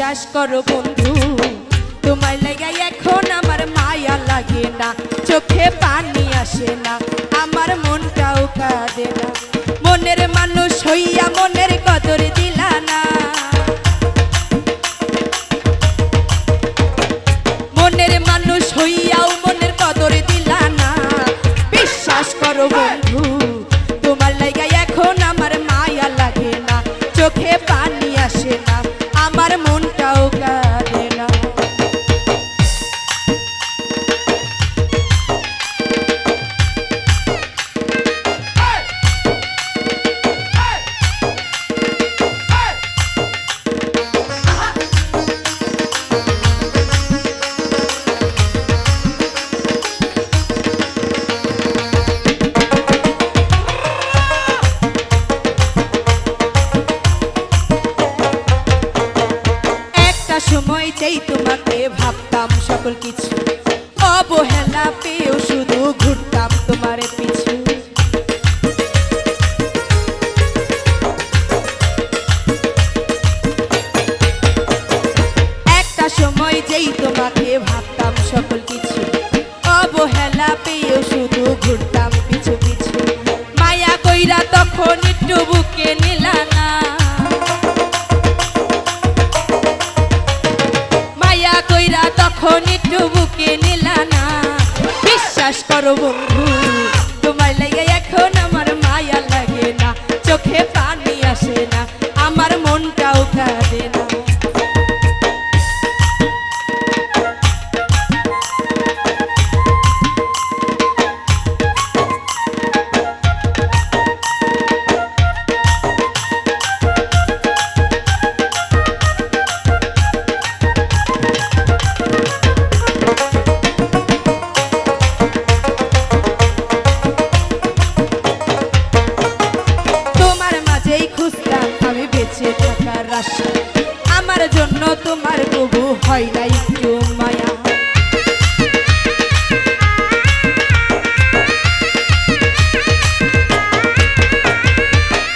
বিশ্বাস করো বন্ধু, তোমার লাগাই এখন আমার মায়া লাগে না, চোখে পানি আসে না, আমার মনটাও কাঁদে না। মনের মানুষ হইয়া মনের কদর দিলা না। মনের মানুষ হইয়াও মনের কদর দিলা না। বিশ্বাস করো বন্ধু, তোমার লাগাই এখন আমার মায়া লাগে না, চোখে যেই তোমাকে ভাবতাম সকল কিছু। অবহেলা পেয়েও কইরা তখন একটু বুকে নিলা না। বিশ্বাস করো বন্ধু বেঁচে থাকার আশা। আমার জন্য তোমার কবু হয় নাই মায়া।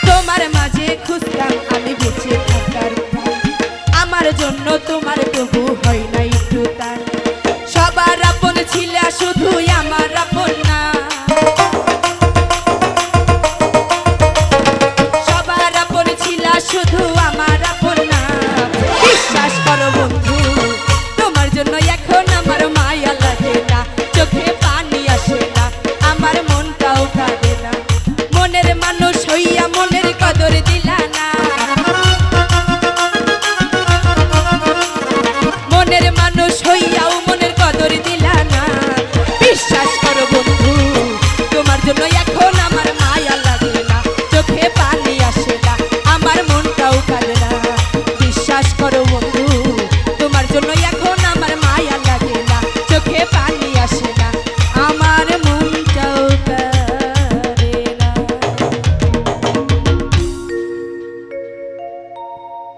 তোমার মাঝে খুঁজতাম আমি বেঁচে থাকার আমার জন্য তোমার কবু হয়